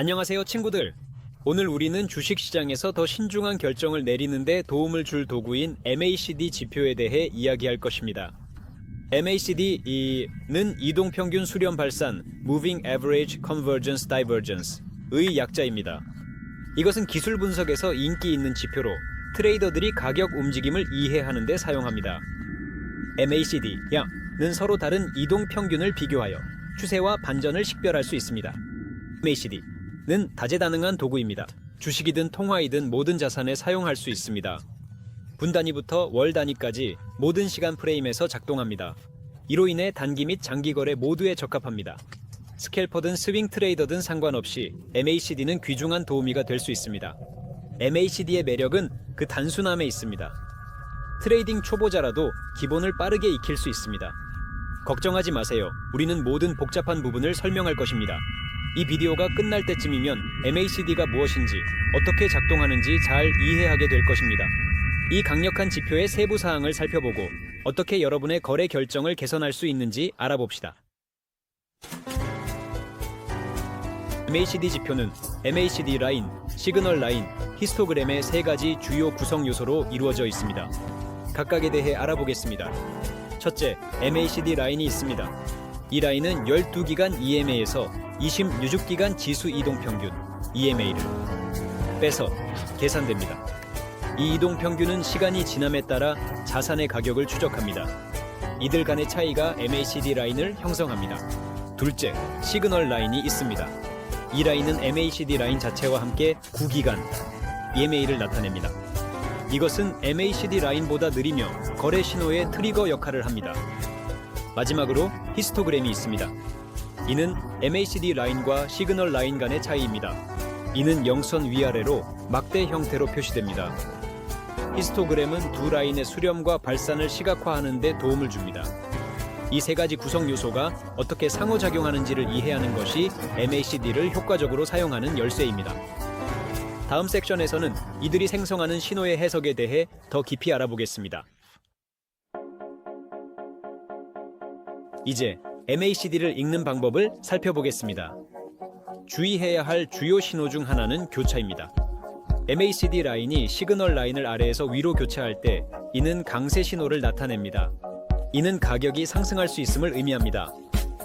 안녕하세요, 친구들. 오늘 우리는 주식시장에서 더 신중한 결정을 내리는데 도움을 줄 도구인 MACD 지표에 대해 이야기할 것입니다. MACD는 이동평균 수렴 발산 Moving Average Convergence Divergence의 약자입니다. 이것은 기술 분석에서 인기 있는 지표로 트레이더들이 가격 움직임을 이해하는 데 사용합니다. MACD야는 서로 다른 이동 평균을 비교하여 추세와 반전을 식별할 수 있습니다. MACD 는 다재다능한 도구입니다. 주식이든 통화이든 모든 자산에 사용할 수 있습니다. 분 단위부터 월 단위까지 모든 시간 프레임에서 작동합니다. 이로 인해 단기 및 장기 거래 모두에 적합합니다. 스캘퍼든 스윙 트레이더든 상관없이 MACD는 귀중한 도우미가 될 수 있습니다. MACD의 매력은 그 단순함에 있습니다. 트레이딩 초보자라도 기본을 빠르게 익힐 수 있습니다. 걱정하지 마세요. 우리는 모든 복잡한 부분을 설명할 것입니다. 이 비디오가 끝날 때쯤이면 MACD가 무엇인지, 어떻게 작동하는지 잘 이해하게 될 것입니다. 이 강력한 지표의 세부 사항을 살펴보고 어떻게 여러분의 거래 결정을 개선할 수 있는지 알아봅시다. MACD 지표는 MACD 라인, 시그널 라인, 히스토그램의 세 가지 주요 구성 요소로 이루어져 있습니다. 각각에 대해 알아보겠습니다. 첫째, MACD 라인이 있습니다. 이 라인은 12기간 EMA에서 26기간 지수 이동 평균 EMA를 빼서 계산됩니다. 이 이동 평균은 시간이 지남에 따라 자산의 가격을 추적합니다. 이들 간의 차이가 MACD 라인을 형성합니다. 둘째, 시그널 라인이 있습니다. 이 라인은 MACD 라인 자체와 함께 9기간 EMA를 나타냅니다. 이것은 MACD 라인보다 느리며 거래 신호의 트리거 역할을 합니다. 마지막으로 히스토그램이 있습니다. 이는 MACD 라인과 시그널 라인 간의 차이입니다. 이는 영선 위아래로 막대 형태로 표시됩니다. 히스토그램은 두 라인의 수렴과 발산을 시각화하는 데 도움을 줍니다. 이 세 가지 구성 요소가 어떻게 상호작용하는지를 이해하는 것이 MACD를 효과적으로 사용하는 열쇠입니다. 다음 섹션에서는 이들이 생성하는 신호의 해석에 대해 더 깊이 알아보겠습니다. 이제 MACD를 읽는 방법을 살펴보겠습니다. 주의해야 할 주요 신호 중 하나는 교차입니다. MACD 라인이 시그널 라인을 아래에서 위로 교차할 때 이는 강세 신호를 나타냅니다. 이는 가격이 상승할 수 있음을 의미합니다.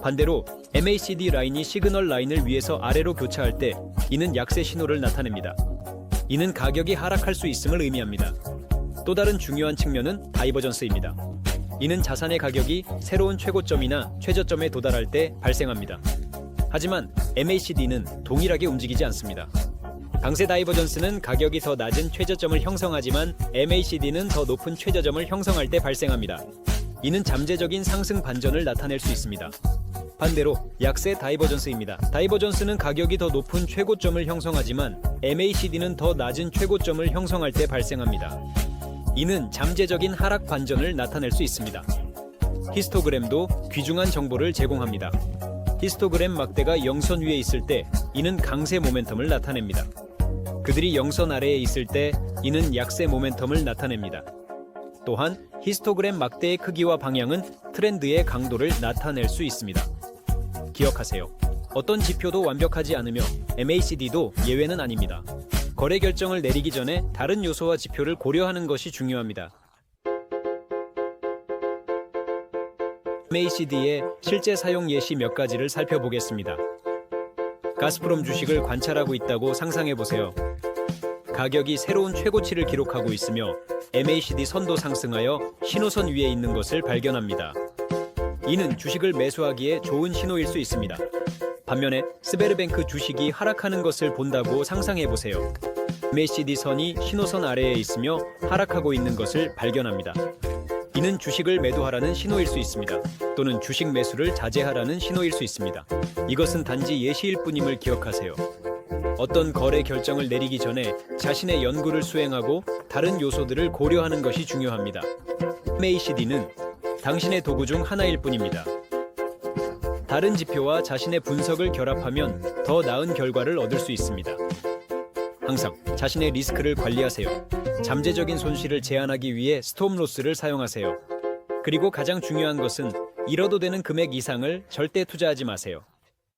반대로 MACD 라인이 시그널 라인을 위에서 아래로 교차할 때 이는 약세 신호를 나타냅니다. 이는 가격이 하락할 수 있음을 의미합니다. 또 다른 중요한 측면은 다이버전스입니다. 이는 자산의 가격이 새로운 최고점이나 최저점에 도달할 때 발생합니다. 하지만 MACD는 동일하게 움직이지 않습니다. 강세 다이버전스는 가격이 더 낮은 최저점을 형성하지만 MACD는 더 높은 최저점을 형성할 때 발생합니다. 이는 잠재적인 상승 반전을 나타낼 수 있습니다. 반대로 약세 다이버전스입니다. 다이버전스는 가격이 더 높은 최고점을 형성하지만 MACD는 더 낮은 최고점을 형성할 때 발생합니다. 이는 잠재적인 하락 반전을 나타낼 수 있습니다. 히스토그램도 귀중한 정보를 제공합니다. 히스토그램 막대가 영선 위에 있을 때 이는 강세 모멘텀을 나타냅니다. 그들이 영선 아래에 있을 때 이는 약세 모멘텀을 나타냅니다. 또한 히스토그램 막대의 크기와 방향은 트렌드의 강도를 나타낼 수 있습니다. 기억하세요. 어떤 지표도 완벽하지 않으며 MACD도 예외는 아닙니다. 거래 결정을 내리기 전에 다른 요소와 지표를 고려하는 것이 중요합니다. MACD의 실제 사용 예시 몇 가지를 살펴보겠습니다. 가스프롬 주식을 관찰하고 있다고 상상해 보세요. 가격이 새로운 최고치를 기록하고 있으며 MACD 선도 상승하여 신호선 위에 있는 것을 발견합니다. 이는 주식을 매수하기에 좋은 신호일 수 있습니다. 반면에 스베르뱅크 주식이 하락하는 것을 본다고 상상해 보세요. MACD 선이 신호선 아래에 있으며 하락하고 있는 것을 발견합니다. 이는 주식을 매도하라는 신호일 수 있습니다. 또는 주식 매수를 자제하라는 신호일 수 있습니다. 이것은 단지 예시일 뿐임을 기억하세요. 어떤 거래 결정을 내리기 전에 자신의 연구를 수행하고 다른 요소들을 고려하는 것이 중요합니다. MACD는 당신의 도구 중 하나일 뿐입니다. 다른 지표와 자신의 분석을 결합하면 더 나은 결과를 얻을 수 있습니다. 항상 자신의 리스크를 관리하세요. 잠재적인 손실을 제한하기 위해 스톱로스를 사용하세요. 그리고 가장 중요한 것은 잃어도 되는 금액 이상을 절대 투자하지 마세요.